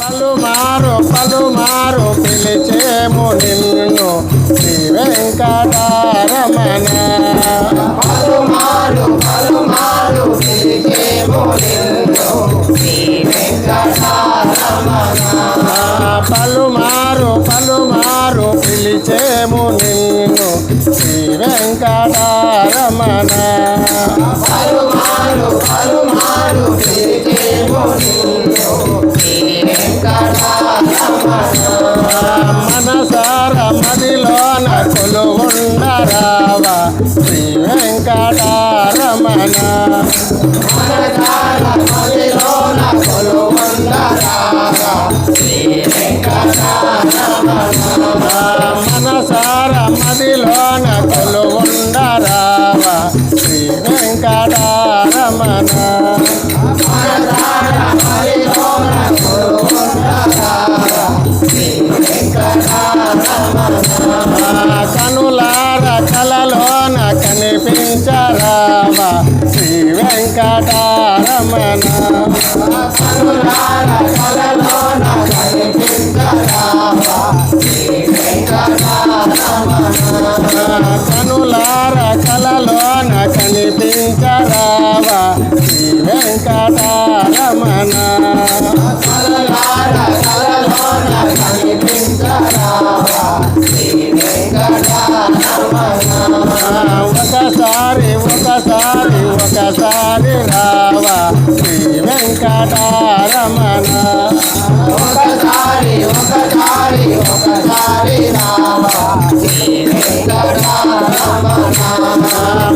పలుమారు పలుమారు పిలిచేము నిన్ను శ్రీ వెంకటారమణ పలుమారు పలుమారు పిలిచేము నిన్ను శ్రీ వెంకటారమణ పలుమారు పలుమారు పిలిచేము నిన్ను శ్రీ వెంకటారమణ పలుమారు పలుమారు మనసార మదిలోన కొలువుండరావా. శ్రీ వెంకటారమణ. వెంకటారమణ కనులార కలలోన కనిపించరావా. శ్రీ వెంకటారమణ ఒకసారి ఒకసారి వెంకటారమణ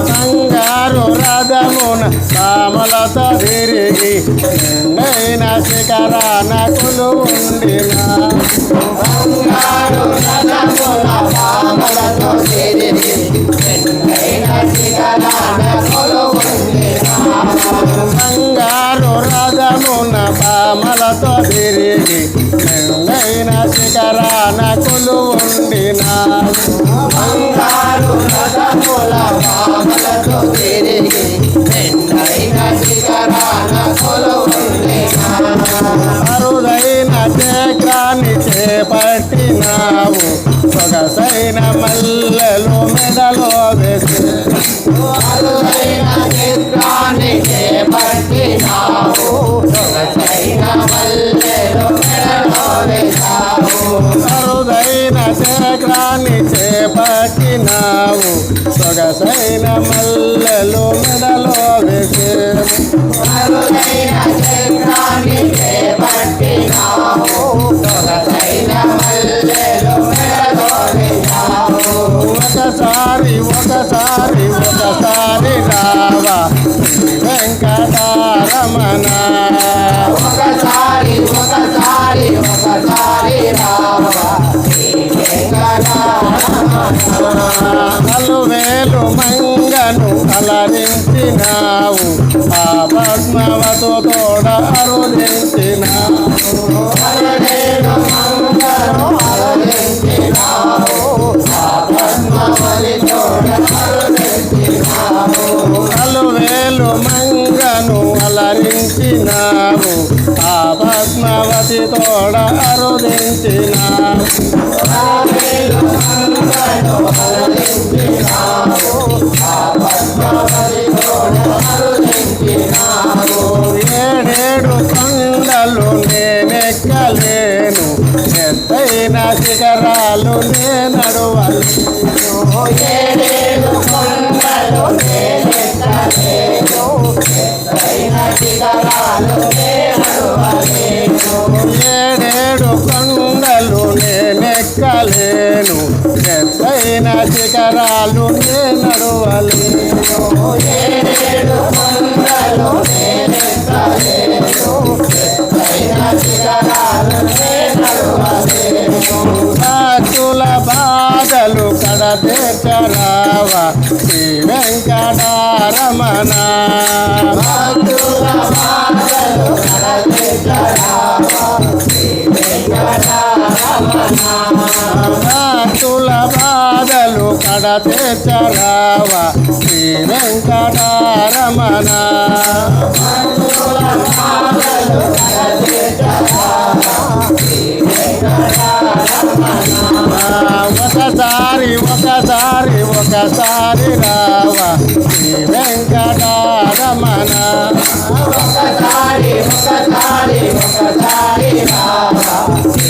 బంగారు రథమున రాములతో తిరిగి నిండైన శిఖరాన ఉండిన బంగారు రథముల పాములతో తిరిగి శిఖరాన. బంగారు రథమున పామలతో తిరిగి నిండైన శిఖరాన బంగారు రథముల తిరిగి శిఖరాన అరుదైన చక్రాన్ని చేపట్టినావు సొగసైన మల్లెలు మెడలో వేసి అరుదైన చేపట్టినావు. సొగసైన మల్లె సొగసైన మల్లెలు మెడలో అరుదైన మల్లెలు మెడలో ఒకసారి ఒకసారి ఒకసారి రావా. వెంకటారమణ. ఒకసారి ఒకసారి ఒకసారి రావా. వెంకటారమణ. అలరించినావు ఆ పద్మవతో తోడ అరుదించినావు. అలనేడు మంగళం మంగను అలరించినావు. ఆ పద్మవతి తోడ అరుదించినావు. నేనెక్కలేను ఎత్తైన శిఖరాలు నేనడవలేను. ఏడేడు కొండలు నేనెక్కలేను. ఎత్తైన శిఖరాలు నేనడవలేను. బాధలు కడతెచ్చరావా శ్రీ వెంకటారమణ భక్తుల బాధలు కడతెచ్చరావా శ్రీ వెంకటరమణ. భక్తుల బాధలు శ్రీ వెంకటారమణ. భక్తుల బాధలు రావా శ్రీ రావా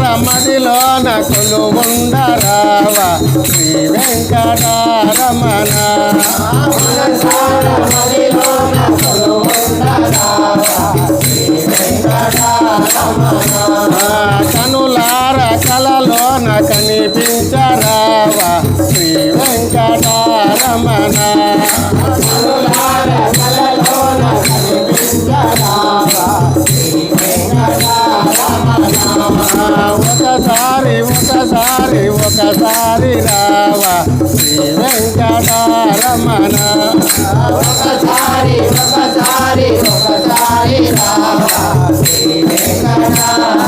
మనసార మదిలోన కొలువుండరావా? శ్రీ వెంకటరమణ. శ్రీ వెంకటరమణ. ఒకసారి రావా శ్రీ వెంకటరమణ ఒకసారి ఒకసారి ఒకసారి రావా శ్రీ వెంకటరమణ